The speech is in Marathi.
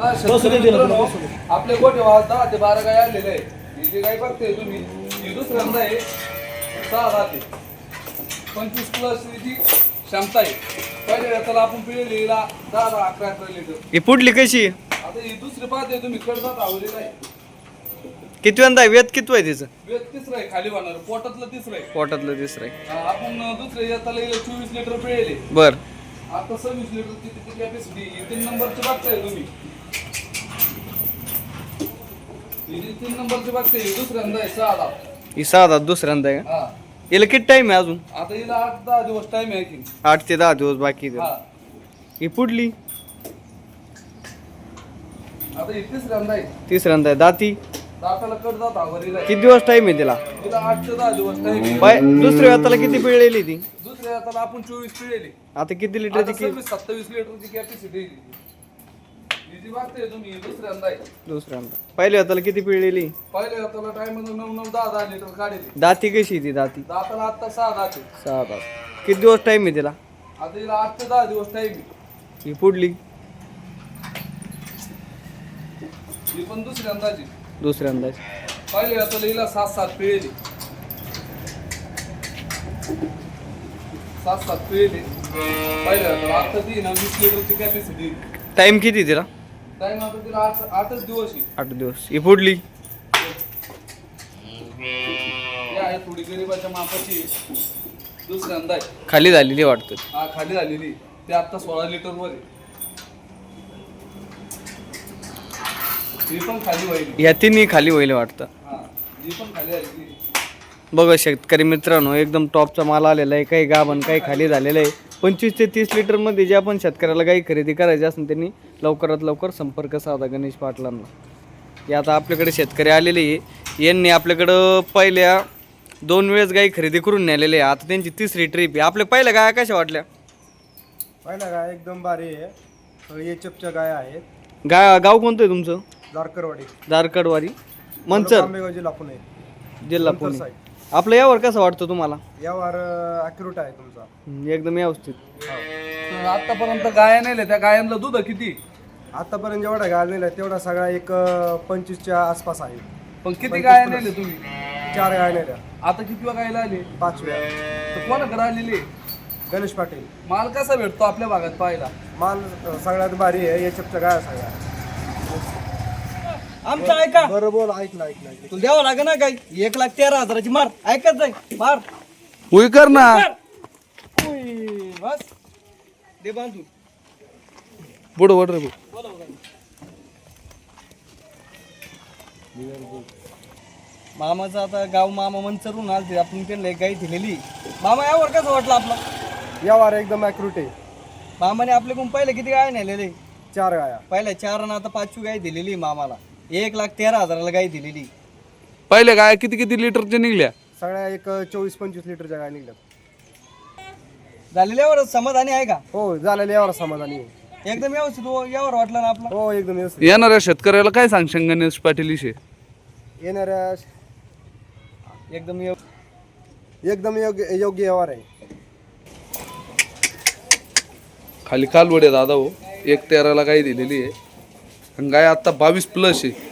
आपले गोठे वाज दहा ते बारा गाय आलेले आहे ही जी गाय बघते तुम्ही ही दुसऱ्यांदा आहे. सहा राहते पंचवीस प्लस हिची क्षमता आहे पहिल्या वेळेला आपण पिळलेली दहा दहा अकरा अकरा लिटर. ही पुढली कशी? आहे? आता ही दुसरी पाहते तुम्ही कडदात आवलेला आहे. किती आहे? वेत किती आहे तिचं? वेद तिसरं आहे खाली होणार. पोटातलं तिसरं आहे. पोटातलं तिसरं आहे. आपण दुसरे येताला हिला चोवीस लिटर पिळेले. बर. आता सव्वीस लिटरची तिची कॅपॅसिटी तीन नंबरची बघताय तुम्ही. जी तीन नंबरची बघताय ही दुसऱ्यांदा आहे सहा दहा ही दात दुसऱ्यांदा आहे का? हा. याला किती टाइम आहे अजून? आता हिला आठ दहा दिवस टाइम आहे की. आठ ते दहा दिवस बाकी आहे. हा. ही पुढली? आता ही तिसऱ्यांदा आहे. तिसऱ्यांदा आहे. दाती? दाताला कट जात आवरीला आहे. किती दिवस टाइम आहे तिला? हिला आठ ते दहा दिवस टाइम आहे. बाय दुसऱ्या वेताला किती पिळलेली ती? दुसऱ्या हाताला आपण चोवीस पिळेली आता किती आता लिटरची कि सव्वीस सत्तावीस लिटरची कॅपॅसिटी जी बघताय तुम्ही दुसऱ्यांदा आहे. दुसऱ्यांदा. पहिल्या वेताला किती पिळलेली पहिल्या हाताला टाइम नऊ नऊ दहा दहा लिटर काढेली. दाती कशी आहे ती दाती? दाताला आता सहा दाते सहा तास किती दिवस टाइम आहे तिला? आता हिला आठ ते दहा दिवस टाइम आहे. ही पुढली? ही पण दुसरी अंदाजी दुसऱ्यांदा पहिले आता लिहिला सात सात पिळेली. सात सात पिळेली. पहिले आता आता ती ना वीस लिटरची कॅपॅसिटी टाइम किती तिला? टाइम आता तिला आठ आठच दिवस आहे. आठ दिवस. ही पुढली. ही आहे थोडी गरीबाच्या मापाची दुसऱ्यांदा आहे. खाली झालेली वाटतं. हा खाली झालेली ते आता सोळा लिटर वर आहे. पण खाली व्हायली ह्या तिन्ही खाली होईल वाटतं. हा पण खाली झालेली बघा शेतकरी मित्रांनो एकदम टॉपचा माल आलेला आहे. काही गाभण काही खाली झालेलं आहे. पंचवीस ते तीस लिटरमध्ये जे आपण शेतकऱ्याला काही खरेदी करायची असेल त्यांनी लवकरात लवकर संपर्क साधा गणेश पाटलांना. हे आता आपल्याकडे शेतकरी आलेले आहे. यांनी आपल्याकडं पहिल्या दोन वेळेस गाई खरेदी करून नेलेले आहे. आता त्यांची तिसरी ट्रिप आहे. आपल्या पहिल्या गाया कशा वाटल्या? पहिला गाय एकदम भारी आहे. चपच्या गाय आहेत. गा गाव कोणतं आहे तुमचं? दारकरवाडी दारकडवारी मंचर आंबेगाव जिल्हा पुणे. जिल्हा पुणे. side. आपलं यावर कसं वाटतं तुम्हाला? यावर अॅक्युरेट आहे तुमचा. एकदम व्यवस्थित. आतापर्यंत गाया नेल्या त्या गायांना दूध किती? आतापर्यंत जेवढा गाय नेला तेवढा सगळा एक अं, पंचवीसच्या आसपास आहे. पण किती गाया नेले तुम्ही? चार गाय नेल्या आता किती गायला आले पाचव्या. तर कोणाकडे आलेले गणेश पाटील. माल कसा भेटतो आपल्या भागात पाहायला? माल अं, सगळ्यात भारी आहे या चपच्या गाय सगळ्या. आमचं ऐका. बरं बोल ऐकलं ऐकलं ऐकलं. तुला द्यावं लागेल ना काही? एक लाख तेरा हजाराची मार. ऐकत जाई मार. होई कर ना. उई, बस. दे बांधून. पुढं वड रे मामाचं आता गाव मामा मंचरून आलते. आपण त्यांना एक गाई दिलेली. मामा यावर कसं वाटलं आपलं? यावर एकदम अॅक्युरेट आहे. मामाने आपल्याकडून पहिले किती गाय नेलेले? चार गाया. पहिल्या चार आणि आता पाचवी गाय दिलेली मामाला. एक लाख तेरा हजाराला गाय दिलेली. पहिले गाय किती किती लिटरच्या निघल्या? सगळ्या एक चोवीस पंचवीस लिटरच्या गाय निघल्यात झालेल्यावर समाधानी आहे का? हो झालेलं यावर समाधानी आहे. एकदम व्यवस्थित हो, यावर वाटलं ना आपलं? हो एकदम व्यवस्थित. येणाऱ्या शेतकऱ्याला काय सांगशान गणेश पाटील विषयी? येणाऱ्या एकदम व्यव- एकदम योग्य योग्य व्यवहार आहे. खाली कालवड आहे दादा हो एक तेराला गाय दिलेली आहे. आणि गाय आता बावीस प्लस आहे.